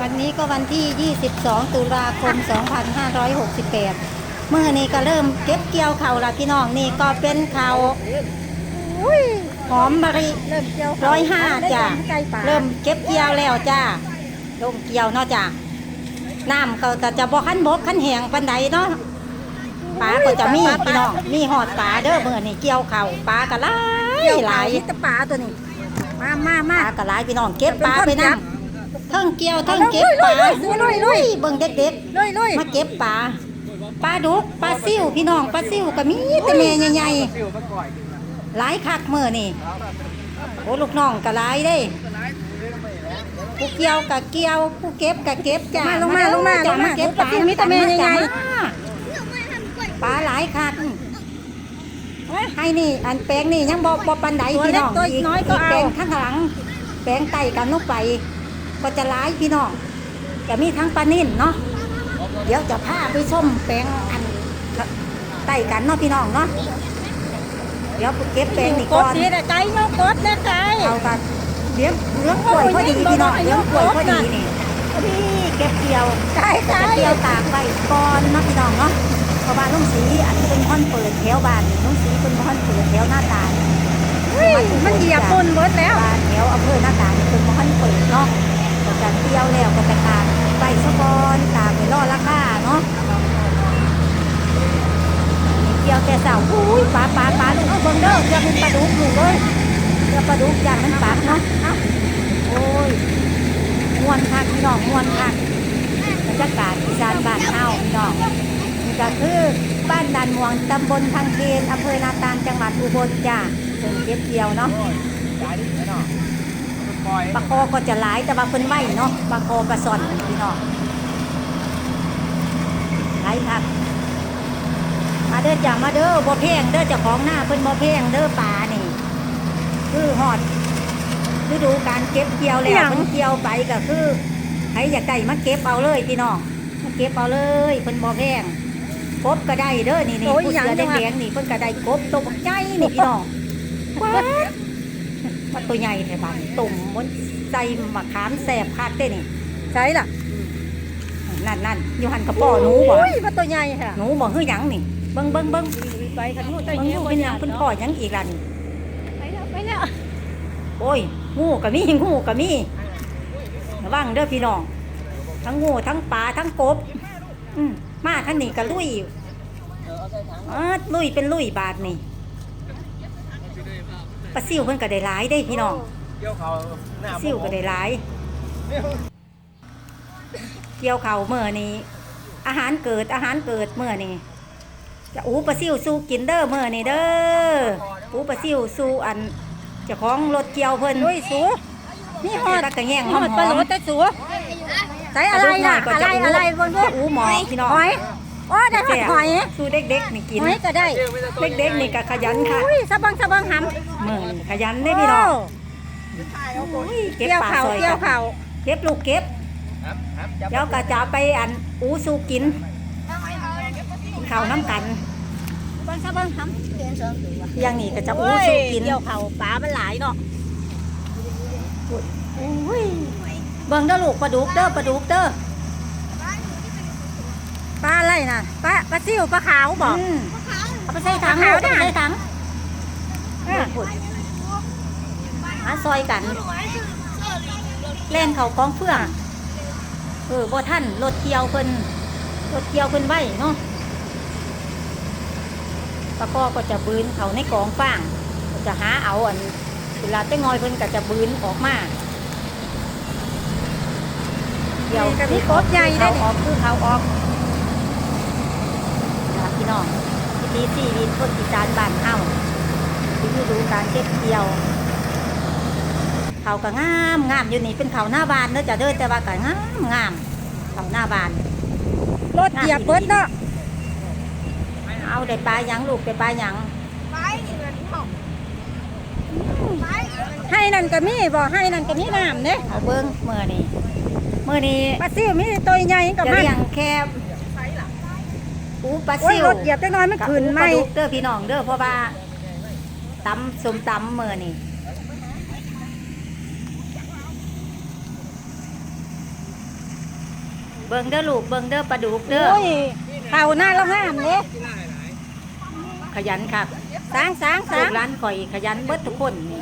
วันนี้ก็วันที่ 22 ตุลาคม 2568 เมื่อนี้ก็เริ่มเก็บเกี่ยวเขาวละพี่น้องนี่ก็เป็นเขาวอุ้ยหอมมะริเริ่มเกี่ยวร้อยห้าจ้ะไก่ป่าเริ่มเก็บเกี่ยวแล้วจ้าลงเกี่ยวเนาะจ้าน้ำก็ก็จะบ่คันบกคันแหงปันใดเนาะปลาก็จะมีพี่น้องมีหอดปลาเด้อเมื่อนี่เกี่ยวเขาวปลาก็หลายเกี่ยวหหลาลายยนี่ตะป่าตัวนี้ มามาปมาลาก็หลายพี่น้องเก็บปลาไปนํเทั้งเกี่ยวเทั้งเก็บปลุลายลุยลุยลุยเบิ่งเด็กลุยลุยๆมาเก็บปลาปลาดุกปลาซิวพี่น้องปลาซิวก็มีแต่แม่ใหญ่ๆหลายคักมื้อนี่โอ้ลูกน้องก็หลายเด้ผู้เกี่ยวก็เกี่ยวผู้เก็บก็เก็บจ้ามาลงมาลงมาจ้ลงมาเก็บปลามีแต่แม่ใหญ่ปลาหลายคักให้นี่อันแปลงนี่ยังบ่บ่ปานใดตัวพี่เล็น้กองตัวอีกน้อยก็อีกเอาแปลงข้างหลังแปลงไต่กันลงไป ก็จะหลายพี่น้องจะมีทั้งปลานิ่นเนาะเดี๋ยวจะพาไปชมแปลงอันไต่กันเนาะพี่น้องเนาะเดี๋ยวเก็บแปลงนี่กก่อดนสีแต่ใจยกกดนะใจเอากันเลี้ยงเลี้ยงกล้วยพอดีพี่น้องเลี้ยงกล้วยพอดีนี่พอดีเก็บเกี่ยวใจใจจะเกี่ยวตากไว้ก่อนเนาะพี่น้องเนาะเพราะว่าลุงสีอันนี้เป็นค่อนเปิดแถวบ้านลุงสีเป็นค่อนเปิดแถวหน้าตาลมันเหยียบปุ่นเบิดแล้วบ้านแถวอำเภอหน้าตาลเป็นค่อนเปิดเนาะก็จะเกี่ยวแล้วก็จะตากไว้ซะก่อนตากไปรอราคาเนาะนี่เกี่ยว แต่สาอุ้ยปลาปลาปลาลูกเอาเบิ่งเด้อจะเป็นปลาดุกลูกเอ้ยจะปลาดุกอย่างมันปากเนาะเอ้าโอ้ยมวนคักพี่น้องมวนคักบรรยากาศอีสานบ้านเฮาพี่น้องนี่ก็คือบ้านดันม่วงตำบลทางเคนอำเภอนาตาลจังหวัดอุบลจ้าเป็นเก็บเกี่ยวเนาะปลาคอก็จะหลายแต่ว่าเพิ่นไหวเนาะปลาคอกระสอนพี่น้องหลายคัก มาเด้อจ้ามาเด้อบ่แพงเด้อเจ้าของหน้าเพิ่นบ่แพงเด้อปลานี่ คือฮอดฤดูการเก็บเกี่ยวแล้วเพิ่นเกี่ยวไปก็คือใครอยากได้มาเก็บเอาเลยพี่น้องมาเก็บเอาเลยเพิ่นบ่แพงกบก็ได้เด้อนี่นี่โอ้ยผู้หยังเสือจังแดวะงๆนี่เพิ่นก็ได้กบตัวบักใหญ่นี่พี่น้องว้าดมันตัวใหญ่แท้บาดนี้ตุ่มมันใส่มะขามแสบคักเด้นี่ใช่ล่ะนั่นนั่นอยู่หันกระป๋อหนูบ่อุ้ยมันตัวใหญ่ค่ะหนูบ่ฮือหยังนี่ เบิ่งเบิ่งเบิ่งไปขันงูเบิ่งอยู่เป็นหยังเพิ่นปล่อยหยังอีกล่ะนี่ไปแล้วไปแล้วโอ้ยงูก็มีงูก็มีระวังเด้อพี่น้อง ทั้งงูทั้งปลาทั้งกบ อืมมาทั้งนี้ก็ลุยเออลุยเป็นลุยบาทนี่ปลาซิวเพิ่นก็ได้หลายได้พี่น้องเกี่ยวเขาหน้าซิวก็ได้หลายเกี่ยวเขาวเมื่อนี้อาหารเกิดอาหารเกิดเมื่อนี้ จะอูปลาซิวสู้กินเด้อเมื่อนี้เด้ออูปลาซิวสู้อันเจ้าของรถเกี่ยวเพิ่นลุยสูนี่ฮอดตะกะแง่งหฮออมดๆปลาโหลแต่สูใส่อะไรล่ะอะไรอะไรบนพวกอูหมอพี่น้องหอยโอ้ได้หอดหอยสู้เด็กๆนี่กินหอยก็ได้เด็กๆนี่ก็ขยันค่ะอุ้ยสะบังสะบังหำเมื่อนี่ขยันได้พี่น้องอุ้ยเก็บเกี่ยวปลาเข่าซอยเกี่ยวกันเข่าเก็บลูกเก็บครับครับจับเดี๋ยวก็จะเอาไปอันอูสู้กินกิน ข้าวน้ำกันบังสะบังหอย่างนี้ก็จะำอูโอ้ยสู้กินเกี่ยวเข่าปลามันหลายเนาะอุ้ยเบิ่งเด้อลูกปลาดุกเด้อปลาดุกเด้อปลาอะไรน่ะปลาปลาซิวปลาขาวบอกอืมเอาไปใส่ถังขาวลูกได้เอาไปใส่ถังหาซอยกันเล่นเขากองเฟื่องเออบ่ท่านรถเกี่ยวเพิ่นรถเกี่ยวเพิ่นไว้เนาะ ปลาคอก็จะบืนเขาในกองฟางก็จะหาเอาอันเวลาจะงอยเพิ่นก็จะบืนออกมาเดี๋ยวนี่ก็มีกบใหญ่ได้เขานี่ออกคือเขาออกครับพี่น้องวิธีชีวิตคนอีสานบ้านเฮาที่ฤดูการเก็บเกี่ยวเขาก็งามงามอยู่นี่เป็นเขาหน้าบานเด้อจ้ะเด้อแต่ว่าก็งามงามเขาหน้าบานรถเหยียบเบิดเนาะ เอาได้ปลาหยังลูกได้ปลาหยังให้นั่นก็มีบ่ให้นั่นก็มีน้ำเด้เอาเบิ้งเมื่อนี้เมื่อนี้ปลาซิวมีตัวใหญ่กับจะมันเลี้ยงแค่ปูปลาโอ้ยซิวรถเหยียบจังน้อยมันกับขึ้นปูไหปมลาดุกเด้อพี่น้องเด้อเพราะว่าตำสมตำเมื่อนี้เบิ่งเด้อลูกเบิ่งเด้อปลาดุกเด้อโอ้ยเข่าหน้าเรางามเด้ ขยันครับสางสร้างสร้างร้านข่อยขยันเบิดทุกคนนี่